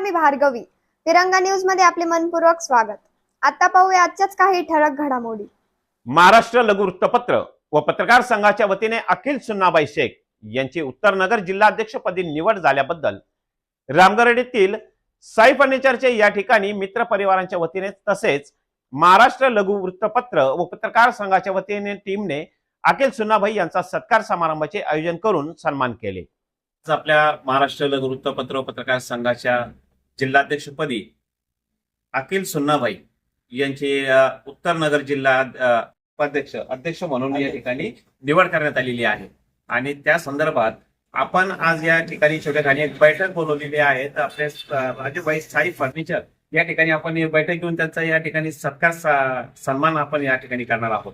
मी भार्गवी. तिरंगा न्यूजमध्ये आपले मनपूर्वक स्वागत. आता पाहूया आजच्याच काही ठळक घडामोडी. महाराष्ट्र लघु वृत्तपत्र व पत्रकार संघाच्या वतीने अखिल सुन्नाबाई शेख यांची उत्तरनगर जिल्हाध्यक्षपदी निवड झाल्याबद्दल रामगड येथील साई फर्निचरचे या ठिकाणी मित्र परिवारांच्या वतीने तसेच महाराष्ट्र लघु वृत्तपत्र व पत्रकार संघाच्या वतीने टीमने अखिल सुन्नाबाई यांचा सत्कार समारंभाचे आयोजन करून सन्मान केले. आज आपल्या महाराष्ट्र लघु वृत्तपत्र व पत्रकार संघाच्या जिल्हाध्यक्षपदी अखिल सुन्नाबाई यांची उत्तर नगर जिल्हा उपाध्यक्ष अध्यक्ष म्हणून या ठिकाणी निवड करण्यात आलेली आहे. आणि त्या संदर्भात आपण आज या ठिकाणी छोट्या खाली एक बैठक बोलवलेली आहे. तर आपले राजूभाई साई फर्निचर या ठिकाणी आपण बैठक घेऊन त्यांचा या ठिकाणी सत्कार सन्मान आपण या ठिकाणी करणार आहोत.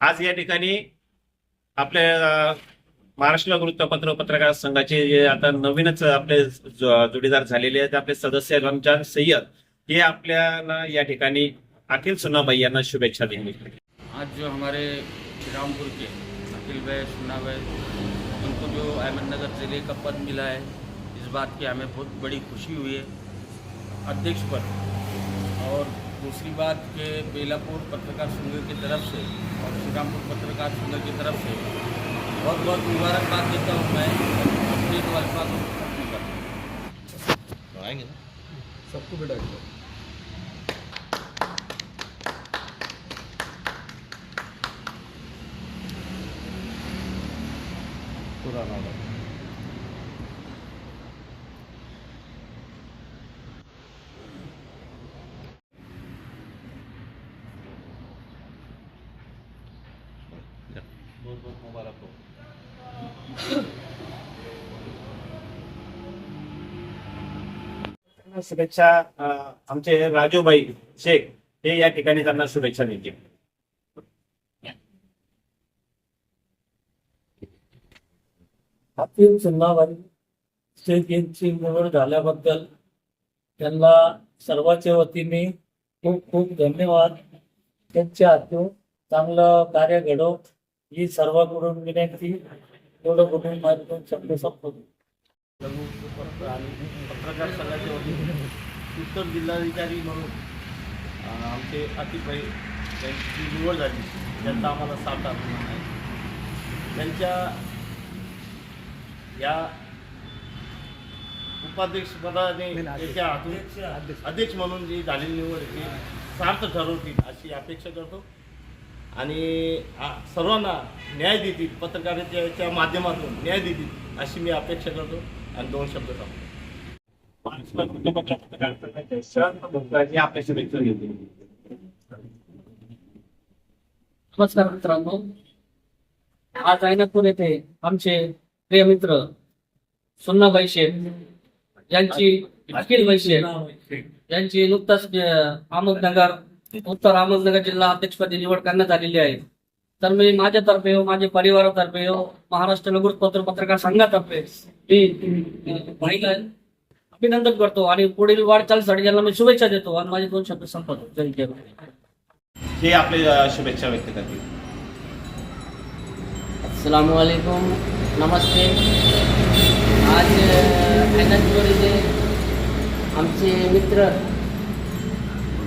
आज या ठिकाणी आपले महाराष्ट्र वृत्तपत्र पत्रकार संघाचे जे आता नवीनच आपले जोडीदार झालेले आहेत आपले सदस्य रमजान सय्यद हे आपल्याला या ठिकाणी अखिल सुनाबाई यांना शुभेच्छा दिली आज जो हमारे रामपुर के अखिल भाई सुना भाई उनको जो अहमदनगर ज़िले का पद मिला है इस बात की हमें बहुत बड़ी खुशी हुई है अध्यक्ष पद। और दूसरी बात के बेलापुर पत्रकार संघ की तरफ से और श्रीरामपुर पत्रकार संघ की तरफ से बहुत बहुत मुबारकबाद देता हूँ मैं। तो करता हूँ सबको बेटा बहुत बहुत मुबारक हो। शुभेच्छा आमचे राजूभाई शेख हे या ठिकाणी त्यांना शुभेच्छा देतील. हाती चिन्हावारी शेख यांची निवड झाल्याबद्दल त्यांना सर्वांच्या वतीने खूप खूप धन्यवाद. त्यांच्या हातून चांगलं कार्य घडव ही सर्वांकडून विनंती. एवढं कुठून माझे शब्द संपवतो आणि पत्रकार संघाच्या वतीने उत्तर जिल्हाधिकारी म्हणून आमचे अतिभाई यांची निवड झाली. त्यांचा आम्हाला साथ अभिमान आहे त्यांच्या या उपाध्यक्षपदाने त्यांच्या हातून अध्यक्ष. म्हणून जी झालेली निवड ती सार्थ ठरवतील अशी अपेक्षा करतो. आणि सर्वांना न्याय देतील पत्रकारितेच्या माध्यमातून न्याय देतील अशी मी अपेक्षा करतो. आणि दोन शब्द सांगतो नमस्कार मित्रांनो. आज ऐनपूर येथे आमचे प्रिय मित्र सुन्नाबाई शेख यांची अखिल शेख यांची नुकताच अहमदनगर उत्तर अहमदनगर जिल्हा अध्यक्षपदी निवड करण्यात आलेली आहे. तर मी माझ्यातर्फे हो माझ्या परिवारातर्फे हो महाराष्ट्र लघुपत्र पत्रकार संघातर्फे मी भाईला अभिनंदन करतो आणि पुढील वाटचालीसाठी त्यांना मी शुभेच्छा देतो आणि माझे दोन शब्द संपवतो. जय जय हे आपले शुभेच्छा व्यक्त करतील. असलकुम नमस्ते. आज अनंतपूर इथे आमचे मित्र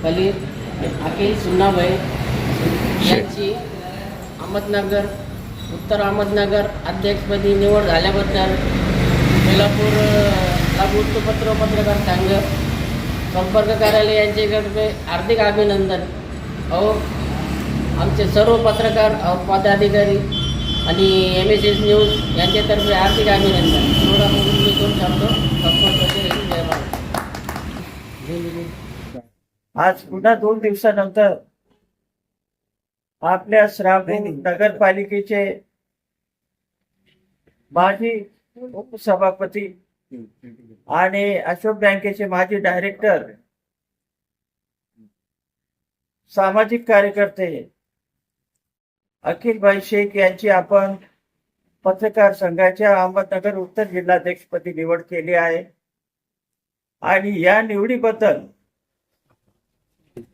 खलील अखिल सुन्नाभाई यांची अहमदनगर उत्तर अहमदनगर अध्यक्षपदी निवड झाल्याबद्दल बेलापूर वृत्तपत्र पत्रकार संघ संपर्क कार्यालय यांच्याकडे हार्दिक अभिनंदन. अहो आमचे सर्व पत्रकार अहो पदाधिकारी आणि एम एस एस न्यूज यांच्यातर्फे हार्दिक अभिनंदन. एवढा बोलून मी दोन सांगतो संपर्क आज पुन्हा दोन दिवसानंतर आपल्या श्रावण नगरपालिकेचे माजी उपसभापती आणि अशोक बँकेचे माजी डायरेक्टर सामाजिक कार्यकर्ते अखिलभाई शेख यांची आपण पत्रकार संघाच्या अहमदनगर उत्तर जिल्हाध्यक्षपदी निवड केली आहे. आणि या निवडीबद्दल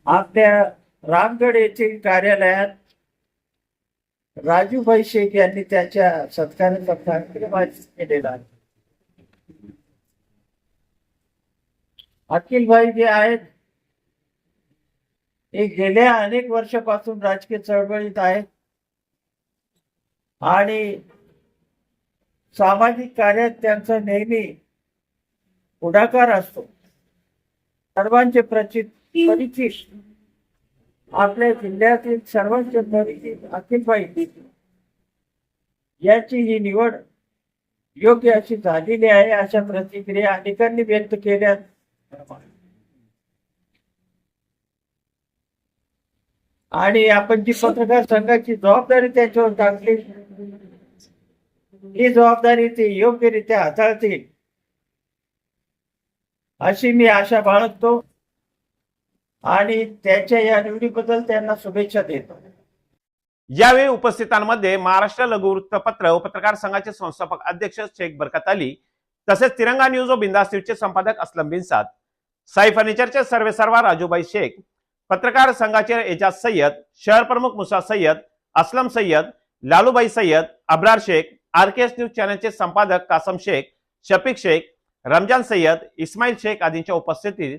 आपल्या रामगड येथील कार्यालयात राजूभाई शेख यांनी त्याच्या सत्काराचा कार्यक्रम केलेला आहे. अखिलभाई जे आहेत हे गेल्या अनेक वर्षापासून राजकीय चळवळीत आहेत. आणि सामाजिक कार्यात त्यांचा नेहमी पुढाकार असतो. सर्वांचे प्रचित परिचित. आपल्या जिल्ह्यातील सर्वांचे अखिल अखिलभाई याची ही निवड योग्य अशी झालेली आहे अशा प्रतिक्रिया अनेकांनी व्यक्त केल्या. आणि आपण जी पत्रकार संघाची जबाबदारी त्याच्यावर टाकली ही जबाबदारी ते योग्यरित्या हाताळतील अशी मी आशा बाळगतो. आणि त्यांच्या या निवडीबद्दल त्यांना शुभेच्छा देतो. यावेळी उपस्थितांमध्ये महाराष्ट्र लघु वृत्तपत्र व पत्रकार संघाचे संस्थापक अध्यक्ष शेख बरकत अली तसेच तिरंगा न्यूज व बिंदास न्यूजचे संपादक असलम बिनसाद साई फर्निचरचे सर्वेसर्वा राजूबाई शेख पत्रकार संघाचे एजाज सय्यद शहर प्रमुख Musa Sayyad Aslam Sayyad Lalubai Sayyad Abrar Shaikh R K S news चॅनलचे संपादक कासम शेख शफीक शेख रमजान सय्यद इस्माईल शेख आदींच्या उपस्थितीत